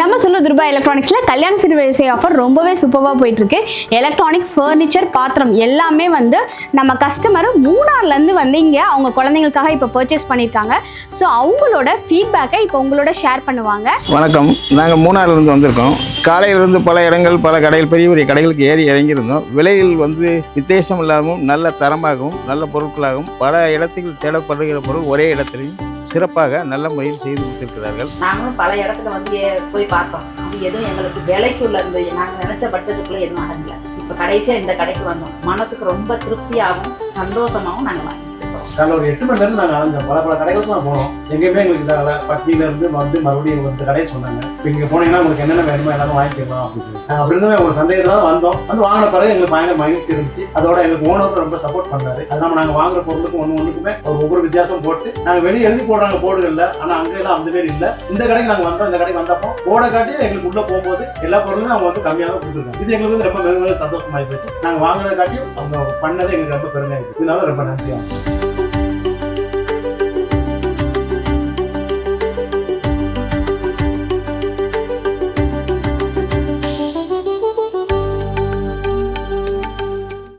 நம்ம சொல்ல துர்பா எலக்ட்ரானிக்ஸில் கல்யாண சிறுவரிசை ஆஃபர் ரொம்பவே சூப்பராக போயிட்டுருக்கு. எலக்ட்ரானிக் ஃபர்னிச்சர் பாத்திரம் எல்லாமே வந்து நம்ம கஸ்டமர் மூணார்லேருந்து வந்து இங்கே அவங்க குழந்தைங்களுக்காக இப்போ பர்ச்சேஸ் பண்ணியிருக்காங்க. ஸோ அவங்களோட ஃபீட்பேக்கை இப்போ உங்களோட ஷேர் பண்ணுவாங்க. வணக்கம். நாங்கள் மூணார்லேருந்து வந்திருக்கோம். காலையிலிருந்து பல இடங்கள் பல கடைகள் பெரிய பெரிய கடைகளுக்கு ஏறி இறங்கியிருந்தோம். விலையில் வந்து வித்தியாசம் இல்லாமல் நல்ல தரமாகவும் நல்ல பொருட்களாகவும் பல இடத்துக்கு தேடப்படுகிற பொருள் ஒரே இடத்திலையும் சிறப்பாக நல்ல முறையில் செய்து கொடுத்திருக்கிறார்கள். நாங்களும் பல இடத்துல வந்து போய் பார்த்தோம். அது எதுவும் எங்களுக்கு விலைக்குள்ள இருந்து நாங்கள் நினைச்ச பட்ஜெட்டுக்குள்ள எதுவும் அடங்கல இப்போ கடைசியாக இந்த கடைக்கு வந்தோம். மனசுக்கு ரொம்ப திருப்தியாகவும் சந்தோஷமாகவும் நாங்கள் காலைல ஒரு எட்டு மணி நேரம் நாங்கள் அந்த பல பல கடைகளுக்கு போனோம். எங்கேயுமே எங்களுக்கு தரல பட்டியிலேருந்து வந்து மறுபடியும் இந்த கடையை சொன்னாங்க. இப்போ இங்கே போனீங்கன்னா உங்களுக்கு என்னென்ன வேணுமோ எல்லாமே வாங்கிக்கலாம் அப்படின்னு அப்படி இருந்தே ஒரு சந்தேகத்தில் தான் வந்தோம். வந்து வாங்கின பிறகு எங்களுக்கு பயங்கர மகிழ்ச்சி இருந்துச்சு. அதோட எங்களுக்கு ஓனரும் ரொம்ப சப்போர்ட் பண்ணாரு. அது நாங்கள் வாங்குற பொருளுக்கும் ஒன்று ஒன்றுக்குமே ஒரு ஒவ்வொரு வித்தியாசம் போட்டு நாங்கள் வெளியே எழுதி போடுறாங்க போர்டுகள்ல ஆனால் அங்கே எல்லாம் அந்த பேர் இல்லை. இந்த கடைக்கு நாங்கள் வந்தோம். இந்த கடைக்கு வந்தப்போ போட காட்டி எங்களுக்கு உள்ளே போகும்போது எல்லா பொருளும் அவங்க வந்து கம்மியாக தான் கொடுத்துருக்காங்க. இது எங்களுக்கு வந்து ரொம்ப மிக மிக சந்தோஷமாகி போச்சு. நாங்கள் வாங்குறதை காட்டியும் அவங்க பண்ணதே எங்களுக்கு ரொம்ப பெருமையாக இருக்குது இதனால ரொம்ப நன்றியாக